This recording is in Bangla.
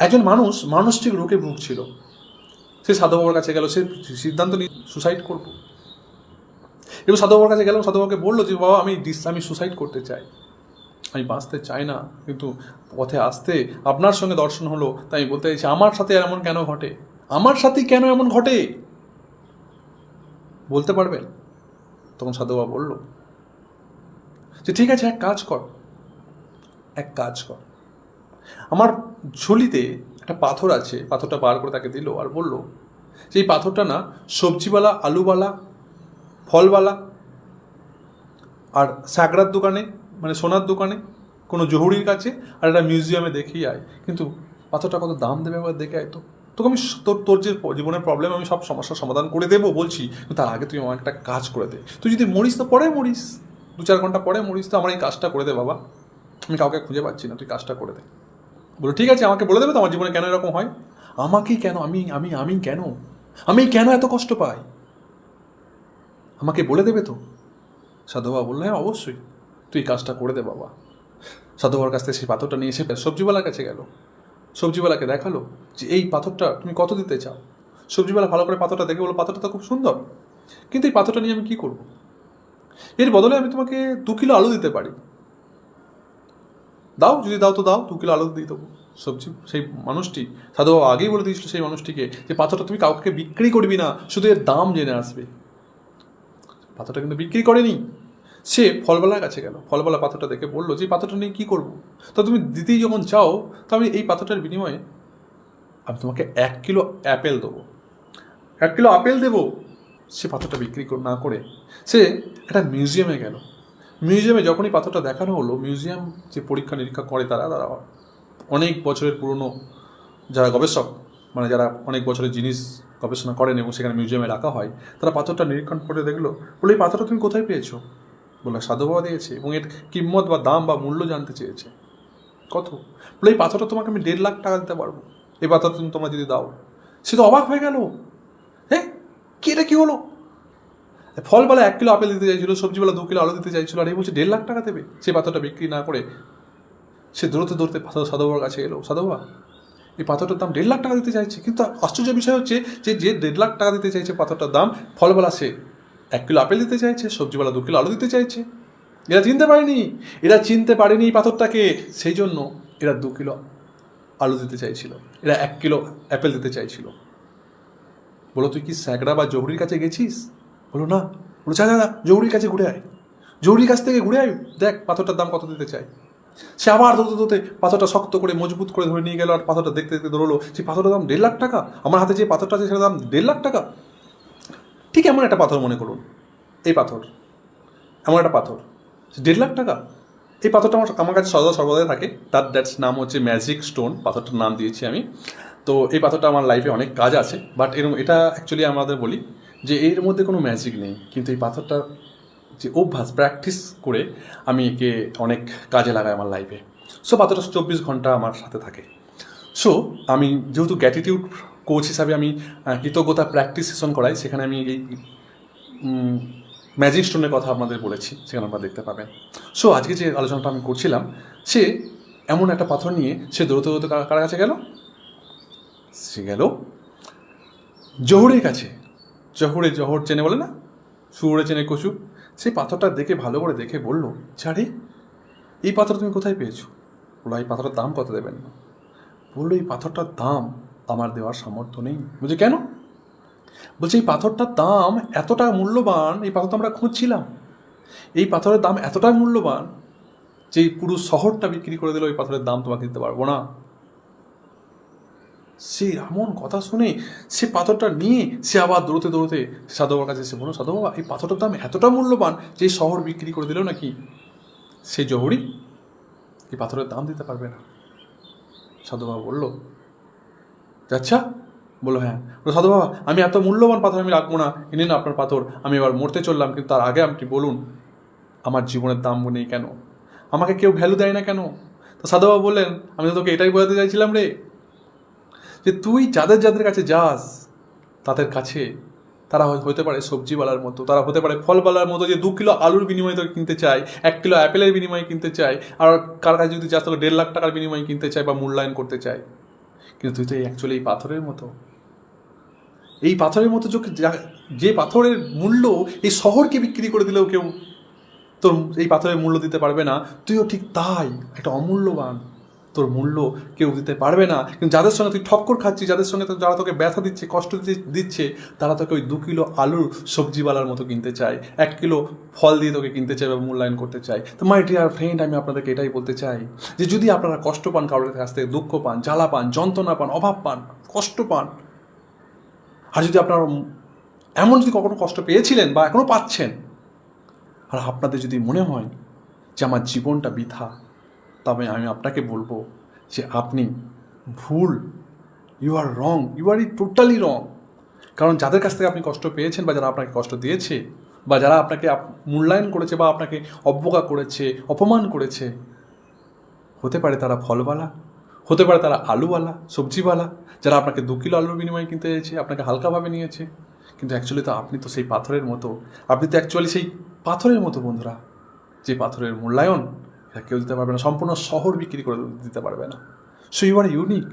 একজন মানুষ মানসিক রোগে ভুগছিল সে সাধু বাবার কাছে গেল, সে সিদ্ধান্ত নিয়ে সুসাইড করব। এবং সাধু বাবার কাছে গেলাম, সাধু বাবাকে বলল যে, বাবা, আমি ডিস আমি সুসাইড করতে চাই। আমি বাঁচতে চাই না, কিন্তু পথে আসতে আপনার সঙ্গে দর্শন হলো। তাই আমি বলতে চাইছি, আমার সাথে এমন কেন ঘটে? আমার সাথে কেন এমন ঘটে? বলতে পারবেন? তখন সাধু বাবা বলল, যে ঠিক আছে, এক কাজ কর, এক কাজ কর। আমার ঝুলিতে একটা পাথর আছে, পাথরটা বার করে তাকে দিল আর বলল যে এই পাথরটা না সবজিওয়ালা, আলুওয়ালা, ফলওয়ালা আর সাগরার দোকানে মানে সোনার দোকানে, কোনো জহুরির কাছে আর একটা মিউজিয়ামে দেখেই আয়। কিন্তু পাথরটা কত দাম দেবে একবার দেখে আয় তো। তোকে আমি তোর তোর যে জীবনের প্রবলেম আমি সব সমস্যার সমাধান করে দেবো বলছি। তার আগে তুই আমার একটা কাজ করে দে। তুই যদি মরিস তো পরে মরিস। দু চার ঘণ্টা পরে মরিস তো আমার এই কাজটা করে দে বাবা। আমি কাউকে খুঁজে পাচ্ছি না, তুই কাজটা করে দে। বলো, ঠিক আছে, আমাকে বলে দেবে তো আমার জীবনে কেন এরকম হয়? আমাকে কেন? আমি আমি আমি কেন? আমি কেন এত কষ্ট পাই? আমাকে বলে দেবে তো? সাধু বাবা বলল হ্যাঁ অবশ্যই। তুই কাজটা করে দে বাবা। সাধু বাবার কাছ থেকে সেই পাথরটা নিয়ে এসে সবজিওয়ালার কাছে গেল। সবজিওয়ালাকে দেখাল যে, এই পাথরটা তুমি কত দিতে চাও? সবজিওয়ালা ভালো করে পাথরটা দেখে বলো পাথরটা তো খুব সুন্দর। কিন্তু এই পাথরটা নিয়ে আমি কী করব? এর বদলে আমি তোমাকে দু কিলো আলু দিতে পারি। দাও, যদি দাও তো দাও, দু কিলো আলু দিয়ে দেবো। সবজি, সেই মানুষটি, সাধু বাবা আগেই বলে দিয়েছিল সেই মানুষটিকে যে পাথরটা তুমি কাউকে বিক্রি করবি না, শুধু এর দাম জেনে আসবে। পাথরটা কিন্তু বিক্রি করেনি। সে ফলবেলার কাছে গেল। ফলবালা পাথরটা দেখে বলল, যে পাথরটা নিয়ে কী করব? তো তুমি দিতেই যখন চাও, তো আমি এই পাথরটার বিনিময়ে আমি তোমাকে এক কিলো অ্যাপেল দেবো। এক কিলো আপেল দেবো। সে পাথরটা বিক্রি কর- না করে সে একটা মিউজিয়ামে গেল। মিউজিয়ামে যখনই পাথরটা দেখানো হলো, মিউজিয়াম যে পরীক্ষা নিরীক্ষা করে তারা তারা অনেক বছরের পুরনো যারা গবেষক মানে যারা অনেক বছরের জিনিস গবেষণা করেন এবং সেখানে মিউজিয়ামে রাখা হয়, তারা পাথরটা নিরীক্ষণ করে দেখল, বলে, এই পাথরটা তুমি কোথায় পেয়েছ? বলে সাধু বাবা দিয়েছে এবং এর কিম্মত বা দাম বা মূল্য জানতে চেয়েছে। কত? বলে, এই পাথরটা তোমাকে আমি দেড় লাখ টাকা দিতে পারব। এই পাথরটা তুমি তোমরা যদি দাও। সে তো অবাক হয়ে গেল। হ্যাঁ কি এটা কী হলো? ফলবেলা এক কিলো আপেল দিতে চাইছিল সবজিবেলা দু কিলো আলু দিতে চাইছিল, আর এই বলছে দেড় লাখ টাকা দেবে। সে পাথরটা বিক্রি না করে সে দৌড়তে দৌড়তে সাধু- সাধু বাবার কাছে এলো। সাধু বাবা এই পাথরটার দাম দেড় লাখ টাকা দিতে চাইছে। কিন্তু আশ্চর্য বিষয় হচ্ছে যে যে দেড় লাখ টাকা দিতে চাইছে পাথরটার দাম ফলবেলা সে এক কিলো আপেল দিতে চাইছে সবজিবেলা দু কিলো আলু দিতে চাইছে। এরা চিনতে পারেনি। এরা চিনতে পারেনি এই পাথরটাকে। সেই জন্য এরা দু কিলো আলু দিতে চাইছিল। এরা এক কিলো অ্যাপেল দিতে চাইছিল। বলো, তুই কি স্যাকড়া বা জহুরির কাছে গেছিস? বলো না। বলো যা যা, জহুরির কাছে ঘুরে আয়। জহুরির কাছ থেকে ঘুরে আয়। দেখ পাথরটার দাম কত দিতে চাই সে আবার ধরতে ধরতে পাথরটা শক্ত করে মজবুত করে ধরে নিয়ে গেল আর পাথরটা দেখতে দেখতে ধরলো সেই পাথরটার দাম দেড় লাখ টাকা? আমার হাতে যে পাথরটা আছে সেটার দাম দেড় লাখ টাকা? ঠিক এমন একটা পাথর মনে করুন এই পাথর। এমন একটা পাথর দেড় লাখ টাকা? এই পাথরটা আমার আমার কাছে সদা সর্বদাই থাকে। তার দ্যাটস নাম হচ্ছে ম্যাজিক স্টোন পাথরটার নাম দিয়েছি আমি। তো এই পাথরটা আমার লাইফে অনেক কাজ আছে বাট এরকম এটা অ্যাকচুয়ালি আমাদের বলি যে এর মধ্যে কোনো ম্যাজিক নেই, কিন্তু এই পাথরটার যে অভ্যাস প্র্যাকটিস করে আমি একে অনেক কাজে লাগাই আমার লাইফে সো পাথরটা চব্বিশ ঘণ্টা আমার সাথে থাকে। সো আমি যেহেতু গ্র্যাটিটিউড কোচ হিসাবে আমি কৃতজ্ঞতা প্র্যাকটিস সেশন করাই, সেখানে আমি এই ম্যাজিক স্টোনের কথা আপনাদের বলেছি, সেখানে আপনারা দেখতে পাবেন। সো আজকে যে আলোচনাটা আমি করছিলাম, সে এমন একটা পাথর নিয়ে সে দৌড়তে দৌড়তে কার কাছে গেল? সে গেল জহুরের কাছে। জহুরে জহর চেনে বলে না? শুয়োরে চেনে কচু। সেই পাথরটা দেখে ভালো করে দেখে বলল ছাড়ে এই পাথর তুমি কোথায় পেয়েছ? বলো এই পাথরটার দাম কত দেবেন? না বলল, এই পাথরটার দাম আমার দেওয়ার সামর্থ্য নেই। বুঝে কেন? বলছে, এই পাথরটার দাম এতটা মূল্যবান, এই পাথরটা আমরা খুঁজছিলাম। এই পাথরের দাম এতটা মূল্যবান যে পুরো শহরটা বিক্রি করে দিলে ওই পাথরের দাম তোমাকে দিতে পারব না। সে এমন কথা শুনে সে পাথরটা নিয়ে সে আবার দৌড়তে দৌড়তে সাধু বাবার কাছে এসে বলো সাধু বাবা এই পাথরটার দাম এতটা মূল্যবান যে শহর বিক্রি করে দিল নাকি? সেই জহরি, এই পাথরের দাম দিতে পারবে না। সাধু বাবা বলল আচ্ছা? বলল হ্যাঁ। বলল সাধু বাবা আমি এত মূল্যবান পাথর আমি রাখব না। এনে না আপনার পাথর, আমি এবার মরতে চললাম, কিন্তু তার আগে আপনি বলুন, আমার জীবনের দাম নেই কেন? আমাকে কেউ ভ্যালু দেয় না কেন? তো সাধুবাবা বললেন, আমি তো তোকে এটাই বোঝাতে চাইছিলাম রে যে তুই যাদের যাদের কাছে যাস, তাদের কাছে তারা হতে পারে সবজিওয়ালার মতো, তারা হতে পারে ফলওয়ালার মতো, যে দু কিলো আলুর বিনিময়ে তোকে কিনতে চায়, এক কিলো অ্যাপেলের বিনিময়ে কিনতে চায়, আর কার কাছে যদি যাস তোকে দেড় লাখ টাকার বিনিময়ে কিনতে চায় বা মূল্যায়ন করতে চায়। কিন্তু তুই তো অ্যাকচুয়ালি এই পাথরের মতো। এই পাথরের মতো যে যে পাথরের মূল্য এই শহরকে বিক্রি করে দিলেও কেউ তোর এই পাথরের মূল্য দিতে পারবে না, তুইও ঠিক তাই, একটা অমূল্যবান। তোর মূল্য কেউ দিতে পারবে না। কিন্তু যাদের সঙ্গে তুই ঠক্কর খাচ্ছিস, যাদের সঙ্গে তো- যারা তোকে ব্যথা দিচ্ছে, কষ্ট দিচ্ছে, তারা তোকে ওই দু কিলো আলুর সবজিওয়ালার মতো কিনতে চায়। এক কিলো ফল দিয়ে তোকে কিনতে চায় বা মূল্যায়ন করতে চায়। তো মাই ডিয়ার ফ্রেন্ড আমি আপনাদেরকে এটাই বলতে চাই যে, যদি আপনারা কষ্ট পান কারোর কাছ থেকে, দুঃখ পান, জ্বালা পান, যন্ত্রণা পান, অভাব পান, কষ্ট পান, আর যদি আপনারা এমন যদি কখনো কষ্ট পেয়েছিলেন বা এখনও পাচ্ছেন, আর আপনাদের যদি মনে হয় যে আমার জীবনটা বৃথা তবে আমি আপনাকে বলব যে আপনি ভুল you are wrong you are uh totally wrong কারণ যাদের কাছ থেকে আপনি কষ্ট পেয়েছেন বা যারা আপনাকে কষ্ট দিয়েছে বা যারা আপনাকে আপ- মূল্যায়ন করেছে বা আপনাকে অবজ্ঞা করেছে, অপমান করেছে, হতে পারে তারা ফলওয়ালা, হতে পারে তারা আলুওয়ালা, সবজিওয়ালা, যারা আপনাকে দু কিলো আলুর বিনিময়ে কিনতে চেয়েছে, আপনাকে হালকাভাবে নিয়েছে। কিন্তু অ্যাকচুয়ালি তো আপনি তো সেই পাথরের মতো, আপনি তো অ্যাকচুয়ালি সেই পাথরের মতো বন্ধুরা। যে পাথরের মূল্যায়ন কেউ দিতে পারবে না। সম্পূর্ণ শহর বিক্রি করে দিতে পারবে না। So you R unique